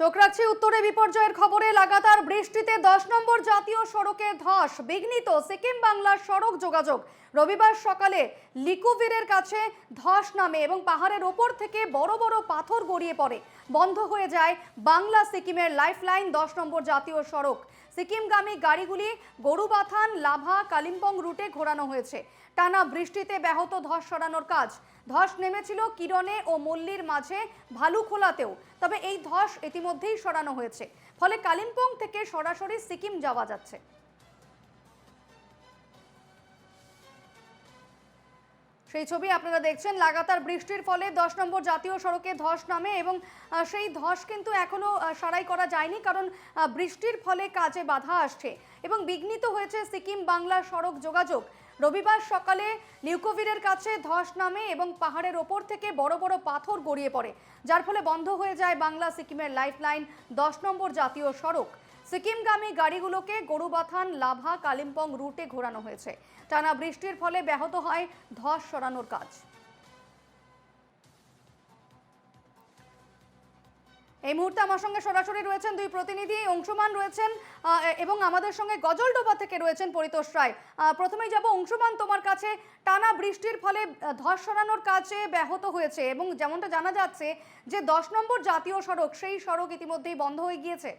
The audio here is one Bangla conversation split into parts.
চোখ রাখছি উত্তরে বিপর্যয়ের খবরে। লাগাতার বৃষ্টিতে দশ নম্বর জাতীয় সড়কে ধস, বিঘ্নিত সিকিম বাংলার সড়ক যোগাযোগ। রবিবার সকালে লিকুভিরের কাছে ধস নামে এবং পাহাড়ের ওপর থেকে বড় বড় পাথর গড়িয়ে পড়ে। বন্ধ হয়ে যায় বাংলা সিকিমের লাইফলাইন দশ নম্বর জাতীয় সড়ক। সিকিমগামী গাড়িগুলি গরুবাথান, লাভা, কালিম্পং রুটে ঘোরানো হয়েছে। টানা বৃষ্টিতে ব্যাহত ধস সরানোর কাজ। ধস নেমেছিল কিরণে ও মল্লির মাঝে ভালুখোলাতেও। তবে এই ধস ইতিমধ্যেই সরানো হয়েছে। ফলে কালিম্পং থেকে সরাসরি সিকিম যাওয়া যাচ্ছে। সেই ছবি আপনারা দেখছেন। লাগাতার বৃষ্টির ফলে দশ নম্বর জাতীয় সড়কে ধস নামে এবং সেই ধস কিন্তু এখনও সারাই করা যায়নি কারণ বৃষ্টির ফলে কাজে বাধা আসছে। এবং বিঘ্নিত হয়েছে সিকিম বাংলা সড়ক যোগাযোগ। রবিবার সকালে লিউকোভিরের কাছে ধস নামে এবং পাহাড়ের ওপর থেকে বড় বড় পাথর গড়িয়ে পড়ে, যার ফলে বন্ধ হয়ে যায় বাংলা সিকিমের লাইফলাইন, দশ নম্বর জাতীয় সড়ক। সিকিমগামী গাড়িগুলোকে গরুবাথান, লাভা, কালিম্পং রুটে ঘোরানো হয়েছে। টানা বৃষ্টির ফলে ব্যাহত হয় ধস সরানোর কাজ। এই মুহূর্তে আমার সঙ্গে সরাসরি রয়েছেন দুই প্রতিনিধি, অংশমান রয়েছেন এবং আমাদের সঙ্গে গজলডোবা থেকে রয়েছেন পরিতোষ রায়। প্রথমেই যাব অংশমান, তোমার কাছে টানা বৃষ্টির ফলে ধস সরানোর কাজে ব্যাহত হয়েছে, এবং যেমনটা জানা যাচ্ছে যে দশ নম্বর জাতীয় সড়ক, সেই সড়ক ইতিমধ্যেই বন্ধ হয়ে গিয়েছে।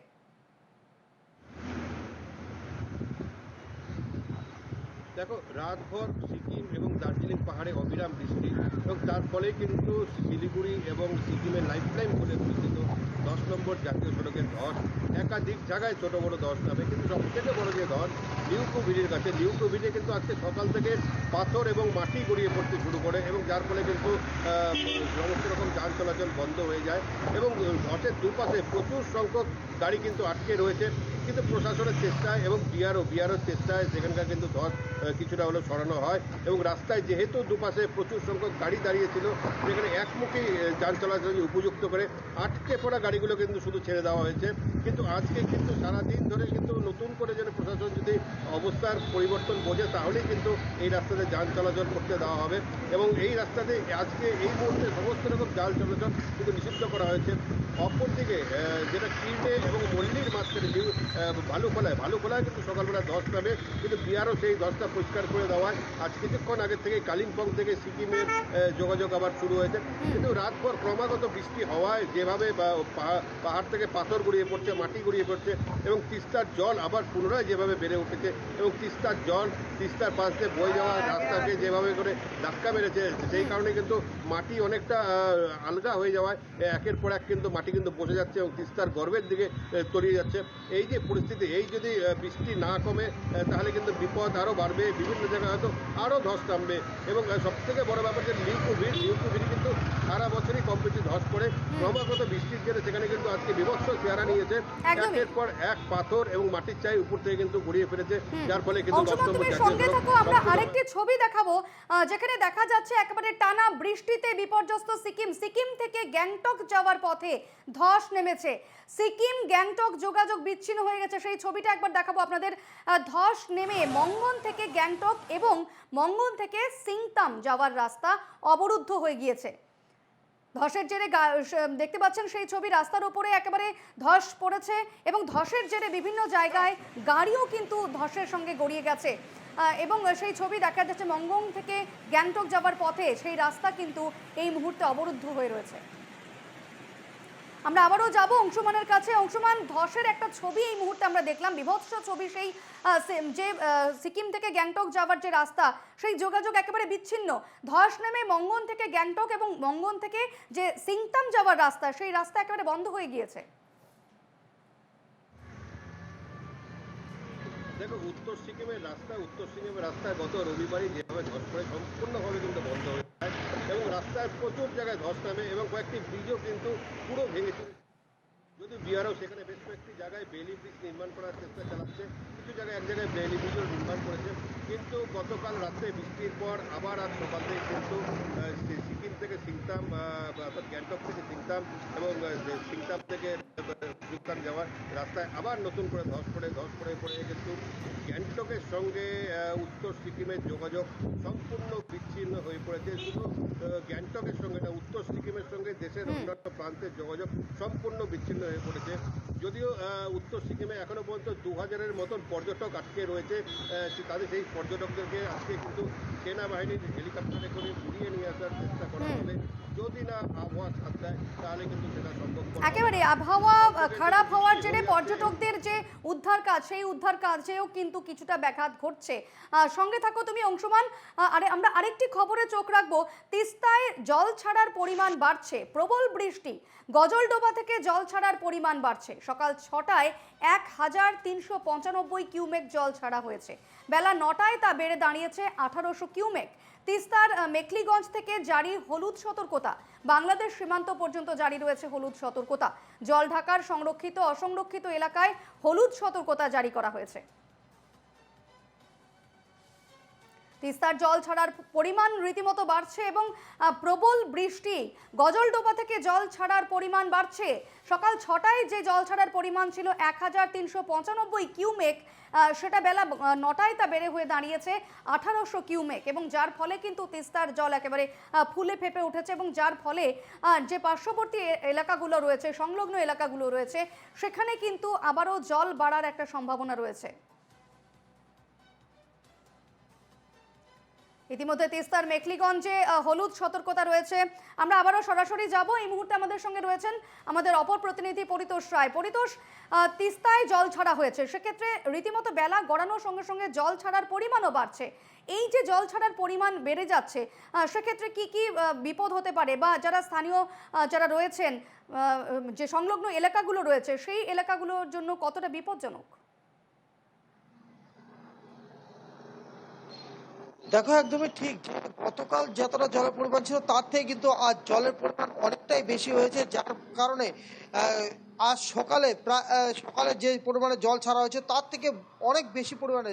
দেখো, রাতভর সিকিম এবং দার্জিলিং পাহাড়ে অবিরাম বৃষ্টি এবং তার ফলে কিন্তু শিলিগুড়ি এবং সিকিমের লাইফলাইন বলে পরিচিত দশ নম্বর জাতীয় সড়কের ধস। একাধিক জায়গায় ছোট বড় ধস নামে, কিন্তু সবথেকে বড় যে ধস ব্রিজের কাছে। ব্রিজে কিন্তু আজকে সকাল থেকে পাথর এবং মাটি গড়িয়ে পড়তে শুরু করে এবং যার ফলে কিন্তু সমস্ত রকম যান চলাচল বন্ধ হয়ে যায় এবং ধসের দুপাশে প্রচুর সংখ্যক গাড়ি কিন্তু আটকে রয়েছে। কিন্তু প্রশাসনের চেষ্টায় এবং বিআরও বিআরওর চেষ্টায় সেখানকার কিন্তু ধস কিছুটা হলেও সরানো হয় এবং রাস্তায় যেহেতু দুপাশে প্রচুর সংখ্যক গাড়ি দাঁড়িয়েছিল সেখানে একমুখী যান চলাচল উপযুক্ত করে আটকে পড়া গাড়িগুলো কিন্তু শুধু ছেড়ে দেওয়া হয়েছে। কিন্তু আজকে কিন্তু সারাদিন ধরে কিন্তু নতুন করে যেন প্রশাসন যদি অবস্থার পরিবর্তন বোঝে, তাহলেই কিন্তু এই রাস্তাতে যান চলাচল করতে দেওয়া হবে। এবং এই রাস্তাতে আজকে এই মুহূর্তে সমস্ত রকম যান চলাচল কিন্তু নিষিদ্ধ করা হয়েছে। অপরদিকে যেটা কির্নে এবং মল্লির মাঝখানে নিউ ভালুখোলায় ভালুখোলায় কিন্তু সকালবেলা দশ নামে, কিন্তু বিহারও সেই দশটা পরিষ্কার করে দেওয়ায় আজ কিছুক্ষণ আগে থেকে কালিম্পং থেকে সিকিমের যোগাযোগ আবার শুরু হয়েছে। কিন্তু রাতভর ক্রমাগত বৃষ্টি হওয়ায় যেভাবে পাহাড় থেকে পাথর গড়িয়ে পড়ছে, মাটি গড়িয়ে পড়ছে, এবং তিস্তার জল আবার পুনরায় যেভাবে বেড়ে উঠেছে, এবং তিস্তার জল, তিস্তার পাশ দিয়ে বয়ে যাওয়া রাস্তাকে যেভাবে করে ধাক্কা মেরেছে, সেই কারণে কিন্তু মাটি অনেকটা আলগা হয়ে যাওয়ায়, একের পর এক কিন্তু মাটি কিন্তু বসে যাচ্ছে এবং তিস্তার গর্ভের দিকে তলিয়ে যাচ্ছে। এই যে পরিস্থিতি এই যদি বৃষ্টি না কমে তাহলে কিন্তু বিপদ আরও বাড়বে বিভিন্ন জায়গায় হয়তো আরও ধস নামবে। এবং সব থেকে বড় ব্যাপার যে লিউকু ভিড় লিউকু ভিড় কিন্তু সারা বছরই কম বেশি ধস পড়ে। ক্রমাগত বৃষ্টির জেরে সেখানে কিন্তু আজকে বিভৎস চেহারা নিয়েছে। একের পর এক পাথর এবং মাটির চাই উপর থেকে কিন্তু গড়িয়ে ফেলেছে যার ফলে কিন্তু আমরা আরেকটি ছবি দেখাবো যেখানে দেখা যাচ্ছে একেবারে টানা বৃষ্টিতে বিপর্যস্ত সিকিম। সিকিম থেকে গ্যাংটক যাওয়ার পথে ধস নেমেছে। সিকিম, গ্যাংটক যোগাযোগ বিচ্ছিন্ন হয়ে গেছে। সেই ছবিটা একবার দেখাবো আপনাদের। ধস নেমে মঙ্গন থেকে গ্যাংটক এবং মঙ্গন থেকে সিংতাম যাওয়ার রাস্তা অবরুদ্ধ হয়ে গিয়েছে। ধসের জেরে দেখতে পাচ্ছেন সেই ছবি। রাস্তার উপরে একেবারে ধস পড়েছে এবং ধসের জেরে বিভিন্ন জায়গায় গাড়িও কিন্তু ধসের সঙ্গে গড়িয়ে গেছে। এবং সেই ছবি দেখা যাচ্ছে মঙ্গং থেকে গ্যাংটক যাওয়ার পথে সেই রাস্তা কিন্তু এই মুহূর্তে অবরুদ্ধ হয়ে রয়েছে। আমরা আবারও যাব অংশমানের কাছে। অংশমান, ধসের একটা ছবি এই মুহূর্তে আমরা দেখলাম। বিভৎস ছবি সেই যে সিকিম থেকে গ্যাংটক যাওয়ার যে রাস্তা, সেই যোগাযোগ একেবারে বিচ্ছিন্ন। ধস নেমে মঙ্গন থেকে গ্যাংটক এবং মঙ্গন থেকে যে সিংতাম যাওয়ার রাস্তা, সেই রাস্তা একেবারে বন্ধ হয়ে গিয়েছে। দেখো, উত্তর সিকিমের রাস্তা, উত্তর সিকিমের রাস্তায় গত রবিবারই যেভাবে ধস পড়ে, সম্পূর্ণভাবে কিন্তু বন্ধ হয়ে যায় এবং রাস্তায় প্রচুর জায়গায় ধস নামে এবং কয়েকটি ব্রিজও কিন্তু পুরো ভেঙে চুরে যদি বিহারও সেখানে বেশ কয়েকটি জায়গায় বেলি ব্রিজ নির্মাণ করার চেষ্টা চালাচ্ছে। কিছু জায়গায় এক জায়গায় বেলি ব্রিজও নির্মাণ করেছে। কিন্তু গতকাল রাতে বৃষ্টির পর আবার আজ সকাল থেকে কিন্তু সিকিম থেকে সিংতাম অর্থাৎ গ্যাংটক থেকে সিংতাম এবং সিংতাম থেকে আহ, যাওয়ার রাস্তায় আবার নতুন করে ধস পড়ে ধস পড়ে পড়ে কিন্তু গ্যাংটকের সঙ্গে উত্তর সিকিমের যোগাযোগ সম্পূর্ণ বিচ্ছিন্ন হয়ে পড়েছে। শুধু গ্যাংটকের সঙ্গে না উত্তর সিকিমের সঙ্গে দেশের অন্যান্য প্রান্তের যোগাযোগ সম্পূর্ণ বিচ্ছিন্ন হয়ে পড়েছে। যদিও উত্তর সিকিমে এখনও পর্যন্ত দু হাজারের মতন পর্যটক আটকে রয়েছে তাদের সেই পর্যটকদেরকে আজকে কিন্তু সেনাবাহিনীর হেলিকপ্টারে করে ঘুরিয়ে নিয়ে আসার চেষ্টা করা হবে। যদি না আবহাওয়া সাথ দেয় তাহলে কিন্তু সেটা সম্ভব একেবারে আবহাওয়া খারাপ হওয়ার জেরে পর্যটকদের যে উদ্ধার কাজ সেই উদ্ধার কাজেও কিন্তু কিছুটা ব্যাঘাত ঘটছে। সঙ্গে থাকো তুমি অংশমান। আরে আমরা আরেকটি খবরে চোখ রাখব। তিস্তায় জল ছাড়ার পরিমাণ বাড়ছে। প্রবল বৃষ্টি। গজলডোবা থেকে জল ছাড়ার পরিমাণ বাড়ছে। সকাল ছটায় এক হাজার তিনশো পঁচানব্বই কিউমেক জল ছাড়া হয়েছে। বেলা নটায় তা বেড়ে দাঁড়িয়েছে আঠারোশো কিউমেক। তিস্তার মেকলিগঞ্জ থেকে জারি হলুদ সতর্কতা। বাংলাদেশ সীমান্ত পর্যন্ত জারি রয়েছে হলুদ সতর্কতা। জল ঢাকার সংরক্ষিত, অসংরক্ষিত এলাকায় হলুদ সতর্কতা জারি করা হয়েছে। তিস্তার জল ছাড়ার পরিমাণ রীতিমতো বাড়ছে এবং প্রবল বৃষ্টি। গজলডোবা থেকে জল ছাড়ার পরিমাণ বাড়ছে। সকাল ছটায় যে জল ছাড়ার পরিমাণ ছিল এক হাজার তিনশো পঁচানব্বই কিউমেক সেটা বেলা নটায় তা বেড়ে হয়ে দাঁড়িয়েছে আঠারোশো কিউমেক এবং যার ফলে কিন্তু তিস্তার জল একেবারে ফুলে ফেপে উঠেছে এবং যার ফলে যে পার্শ্ববর্তী এলাকাগুলো রয়েছে, সংলগ্ন এলাকাগুলো রয়েছে, সেখানে কিন্তু আবারও জল বাড়ার একটা সম্ভাবনা রয়েছে। ইতিমধ্যে তিস্তার মেখলিগঞ্জে হলুদ সতর্কতা রয়েছে। আমরা আবারও সরাসরি যাব। এই মুহূর্তে আমাদের সঙ্গে রয়েছেন আমাদের অপর প্রতিনিধি পরিতোষ রায়। পরিতোষ তিস্তায় জল ছাড়া হয়েছে। সেক্ষেত্রে রীতিমতো বেলা গড়ানোর সঙ্গে সঙ্গে জল ছাড়ার পরিমাণও বাড়ছে। এই যে জল ছাড়ার পরিমাণ বেড়ে যাচ্ছে সেক্ষেত্রে কি কি বিপদ হতে পারে? বা যারা স্থানীয় যারা রয়েছেন যে সংলগ্ন এলাকাগুলো রয়েছে, সেই এলাকাগুলোর জন্য কতটা বিপজ্জনক? দেখো, একদমই ঠিক। গতকাল যতটা জলের পরিমাণ ছিল, তার থেকে কিন্তু আজ জলের পরিমাণ অনেকটাই বেশি হয়েছে, যার কারণে আজ সকালে প্রায় সকালে যে পরিমাণে জল ছাড়া হয়েছে তার থেকে অনেক বেশি পরিমাণে।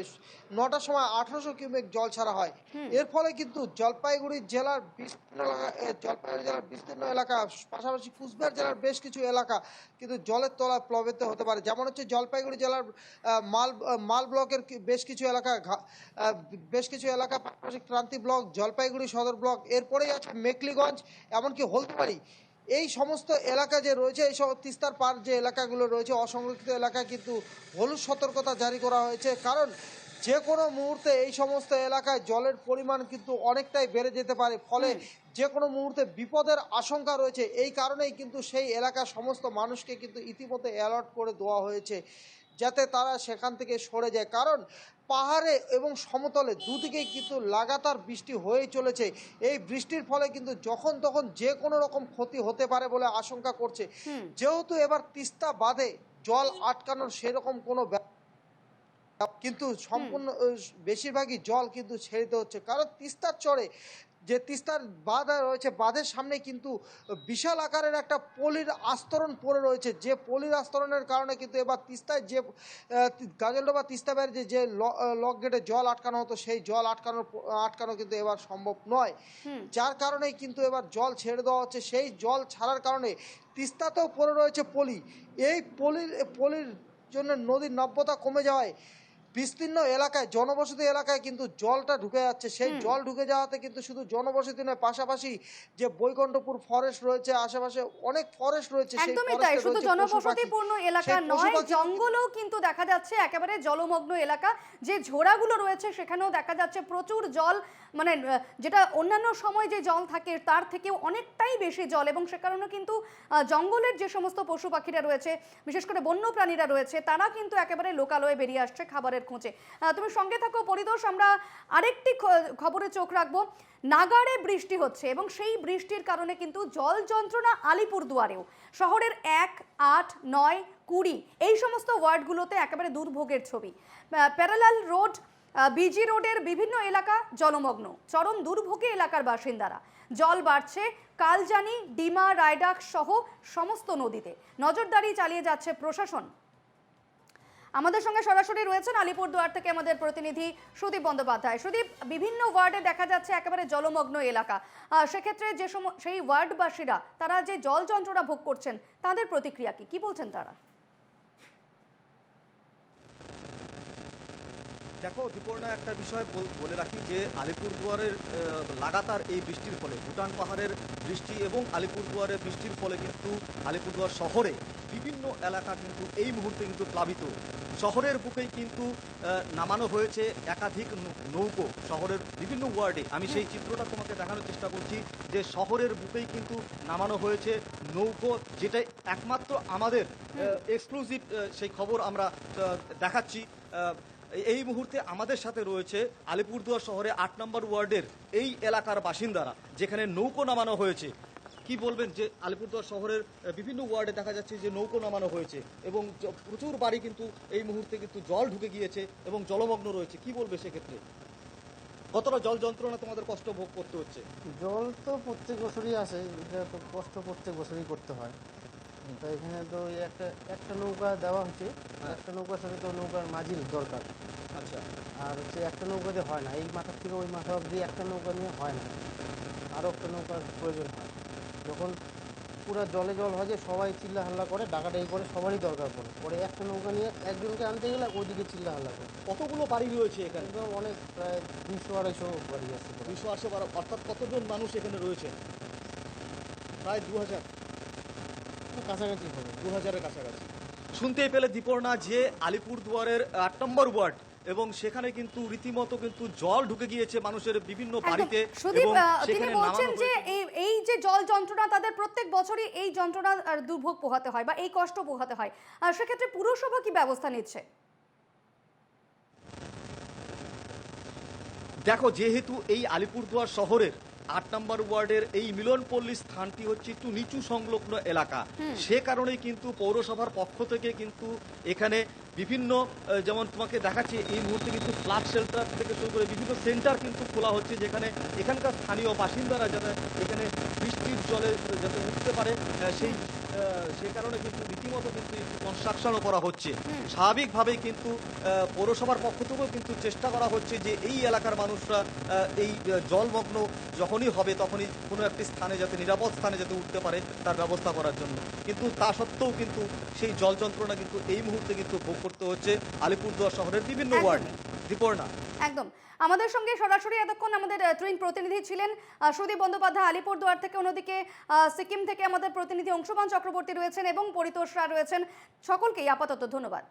নটার সময় আঠারোশো কিউমেক জল ছাড়া হয়। এর ফলে কিন্তু জলপাইগুড়ি জেলার বিস্তীর্ণ এলাকা জলপাইগুড়ি জেলার বিস্তীর্ণ এলাকা পাশাপাশি কুচবিহার জেলার বেশ কিছু এলাকা কিন্তু জলের তলায় প্লাবিত হতে পারে। যেমন হচ্ছে জলপাইগুড়ি জেলার মাল মাল ব্লকের বেশ কিছু এলাকা বেশ কিছু এলাকা পাশাপাশি ক্রান্তি ব্লক জলপাইগুড়ি সদর ব্লক এরপরেই আছে মেকলিগঞ্জ এমনকি হলদিবাড়ি। এই সমস্ত এলাকা যে রয়েছে এই সব তিস্তার পার যে এলাকাগুলো রয়েছে অসংরক্ষিত এলাকা কিন্তু হলুদ সতর্কতা জারি করা হয়েছে। কারণ যে কোনো মুহূর্তে এই সমস্ত এলাকায় জলের পরিমাণ কিন্তু অনেকটাই বেড়ে যেতে পারে। ফলে যে কোনো মুহূর্তে বিপদের আশঙ্কা রয়েছে। এই কারণেই কিন্তু সেই এলাকার সমস্ত মানুষকে কিন্তু ইতিমধ্যে অ্যালার্ট করে দেওয়া হয়েছে। যাতে তারা সেখান থেকে সরে যায়। কারণ পাহাড়ে এবং সমতলে দুদিকেই কিন্তু লাগাতার বৃষ্টি হয়েই চলেছে। এই বৃষ্টির ফলে কিন্তু যখন তখন যে কোনো রকম ক্ষতি হতে পারে বলে আশঙ্কা করছে। যেহেতু এবার তিস্তা বাঁধে জল আটকানোর সেরকম কোনো কিন্তু সম্পূর্ণ বেশিরভাগই জল কিন্তু ছেড়ে দিতে হচ্ছে। কারণ তিস্তার চরে যে তিস্তার বাঁধ রয়েছে বাঁধের সামনে কিন্তু বিশাল আকারের একটা পলির আস্তরণ পড়ে রয়েছে। যে পলির আস্তরণের কারণে কিন্তু এবার তিস্তায় যে গাজলডোবা তিস্তা ব্যারেজে যে লক গেটে জল আটকানো হতো সেই জল আটকানোর আটকানো কিন্তু এবার সম্ভব নয়। যার কারণেই কিন্তু এবার জল ছেড়ে দেওয়া হচ্ছে। সেই জল ছাড়ার কারণে তিস্তাতেও পড়ে রয়েছে পলি। এই পলির পলির জন্য নদীর নাব্যতা কমে যাওয়ায় বিস্তীর্ণ এলাকায় জনবসতি এলাকায় কিন্তু জলটা ঢুকে যাচ্ছে। সেই জল ঢুকে যাওয়াতে কিন্তু শুধু জনবসতি নয় পাশাপাশি যে বৈকুণ্ঠপুর ফরেস্ট রয়েছে আশেপাশে অনেক ফরেস্ট রয়েছে একদমই তাই শুধু। জনবসতিপূর্ণ এলাকা নয় জঙ্গলও কিন্তু দেখা যাচ্ছে একেবারে জলমগ্ন এলাকা। যে ঝোড়াগুলো রয়েছে সেখানেও দেখা যাচ্ছে প্রচুর জল মানে যেটা অন্যান্য সময় যে জল থাকে তার থেকেও অনেকটাই বেশি জল এবং সে কারণে কিন্তু জঙ্গলের যে সমস্ত পশু পাখিরা রয়েছে বিশেষ করে বন্য প্রাণীরা রয়েছে তারা কিন্তু একেবারে লোকালয়ে বেরিয়ে আসছে খাবারের খোঁজে। আহ, তুমি সঙ্গে থাকো পরিদোষ আমরা আরেকটি খবরে চোখ রাখব। নাগাড়ে বৃষ্টি হচ্ছে এবং সেই বৃষ্টির কারণে কিন্তু জল যন্ত্রণা আলিপুরদুয়ারেও শহরের এক আট নয় কুড়ি এই সমস্ত ওয়ার্ডগুলোতে একেবারে দুর্ভোগের ছবি। প্যারালাল রোড বিজি রোডের বিভিন্ন এলাকা জলমগ্ন চরম দুর্ভোগে এলাকার বাসিন্দারা। জল বাড়ছে কালজানি ডিমা রায়ডাক সহ সমস্ত নদীতে। নজরদারি চালিয়ে যাচ্ছে প্রশাসন। আমাদের সঙ্গে সরাসরি রয়েছেন আলিপুরদুয়ার থেকে আমাদের প্রতিনিধি সুদীপ বন্দ্যোপাধ্যায়। সুদীপ, বিভিন্ন ওয়ার্ডে দেখা যাচ্ছে একেবারে জলমগ্ন এলাকা। সেক্ষেত্রে যে সেই ওয়ার্ডবাসীরা, তারা যে জল যন্ত্রণা ভোগ করছেন, তাদের প্রতিক্রিয়া কি? কি বলছেন তারা? দেখো দীপর্ণা একটা বিষয় বল- রাখি যে আলিপুরদুয়ারের লাগাতার এই বৃষ্টির ফলে, ভুটান পাহাড়ের বৃষ্টি এবং আলিপুরদুয়ারের বৃষ্টির ফলে কিন্তু আলিপুরদুয়ার শহরে বিভিন্ন এলাকা কিন্তু এই মুহূর্তে কিন্তু প্লাবিত। শহরের বুকেই কিন্তু নামানো হয়েছে একাধিক নৌকো শহরের বিভিন্ন ওয়ার্ডে। আমি সেই চিত্রটা তোমাকে দেখানোর চেষ্টা করছি যে শহরের বুকেই কিন্তু নামানো হয়েছে নৌকো, যেটা একমাত্র আমাদের এক্সক্লুসিভ সেই খবর আমরা দেখাচ্ছি। এই মুহূর্তে আমাদের সাথে রয়েছে আলিপুরদুয়ার শহরে আট নম্বর ওয়ার্ডের এই এলাকার বাসিন্দারা, যেখানে নৌকো নামানো হয়েছে। কি বলবেন যে আলিপুরদুয়ার শহরের বিভিন্ন ওয়ার্ডে দেখা যাচ্ছে যে নৌকো নামানো হয়েছে এবং প্রচুর বাড়ি কিন্তু এই মুহূর্তে কিন্তু জল ঢুকে গিয়েছে এবং জলমগ্ন রয়েছে। কি বলবে সেক্ষেত্রে? কতটা জল যন্ত্রণা তোমাদের কষ্ট ভোগ করতে হচ্ছে? জল তো প্রত্যেক বছরই আসে কষ্ট প্রত্যেক বছরই করতে হয়। তো এখানে তো ওই একটা একটা নৌকা দেওয়া হচ্ছে। একটা নৌকার সাথে তো নৌকার মাঝির দরকার। আচ্ছা। আর হচ্ছে একটা নৌকাতে হয় না। এই মাথার থেকে ওই মাথা অবধি একটা নৌকা নিয়ে হয় না। আরও একটা নৌকার প্রয়োজন হয়। যখন পুরো জলে জল হয় যে সবাই চিল্লা হাল্লা করে ডাকাডাকি করে সবারই দরকার পড়ে। পরে একটা নৌকা নিয়ে একজনকে আনতে গেলে ওইদিকে চিল্লা হাল্লা করে। কতগুলো বাড়ি রয়েছে এখানে? একদম অনেক প্রায় দুশো আড়াইশো বাড়ি আছে। দুশো বারো অর্থাৎ কতজন মানুষ এখানে রয়েছে? প্রায় দু হাজার কাছাকাছি হবে দু হাজারের কাছাকাছি। শুনতেই পেলে দীপর্ণা যে আলিপুরদুয়ারের আট নম্বর ওয়ার্ড এবং সেখানে কিন্তু রীতিমতো কিন্তু জল ঢুকে গিয়েছে মানুষের বিভিন্ন বাড়িতে। এবং তিনি বলছেন যে এই এই যে জল যন্ত্রণা তাদের প্রত্যেক বছরই এই যন্ত্রণা আর দুর্ভোগ পোহাতে হয় বা এই কষ্ট পোহাতে হয়। আর সেক্ষেত্রে পুরসভা কি ব্যবস্থা নিচ্ছে? দেখো যেহেতু এই আলিপুরদুয়ার শহরের আট নম্বর ওয়ার্ডের এই মিলনপল্লী স্থানটি হচ্ছে একটু নিচু সংলগ্ন এলাকা। সে কারণেই কিন্তু পৌরসভার পক্ষ থেকে কিন্তু এখানে বিভিন্ন যেমন তোমাকে দেখাচ্ছি এই মুহূর্তে কিন্তু ফ্লাড শেল্টার থেকে শুরু করে বিভিন্ন সেন্টার কিন্তু খোলা হচ্ছে যেখানে এখানকার স্থানীয় বাসিন্দারা যাতে এখানে বৃষ্টির জলে যাতে উঠতে পারে সেই সেই কারণে কিন্তু রীতিমতো কিন্তু কনস্ট্রাকশনও করা হচ্ছে। স্বাভাবিকভাবেই কিন্তু পৌরসভার পক্ষ থেকেও কিন্তু চেষ্টা করা হচ্ছে যে এই এলাকার মানুষরা এই জলমগ্ন যখনই হবে তখনই কোনো একটি স্থানে যাতে নিরাপদ স্থানে যাতে উঠতে পারে তার ব্যবস্থা করার জন্য। কিন্তু তা সত্ত্বেও কিন্তু সেই জল যন্ত্রণা কিন্তু এই মুহূর্তে কিন্তু ভোগ করতে হচ্ছে আলিপুরদুয়ার শহরের বিভিন্ন ওয়ার্ড। দীপর্ণা একদম। আমাদের সঙ্গে সরাসরি এতক্ষণ আমাদের ট্রেন প্রতিনিধি ছিলেন সুদীপ বন্দ্যোপাধ্যায়, আলিপুরদুয়ার থেকে। অন্যদিকে সিকিম থেকে আমাদের প্রতিনিধি অংশুমান চক্রবর্তী রয়েছেন এবং পরিতোষরা রয়েছেন। সকলকেই আপাতত ধন্যবাদ।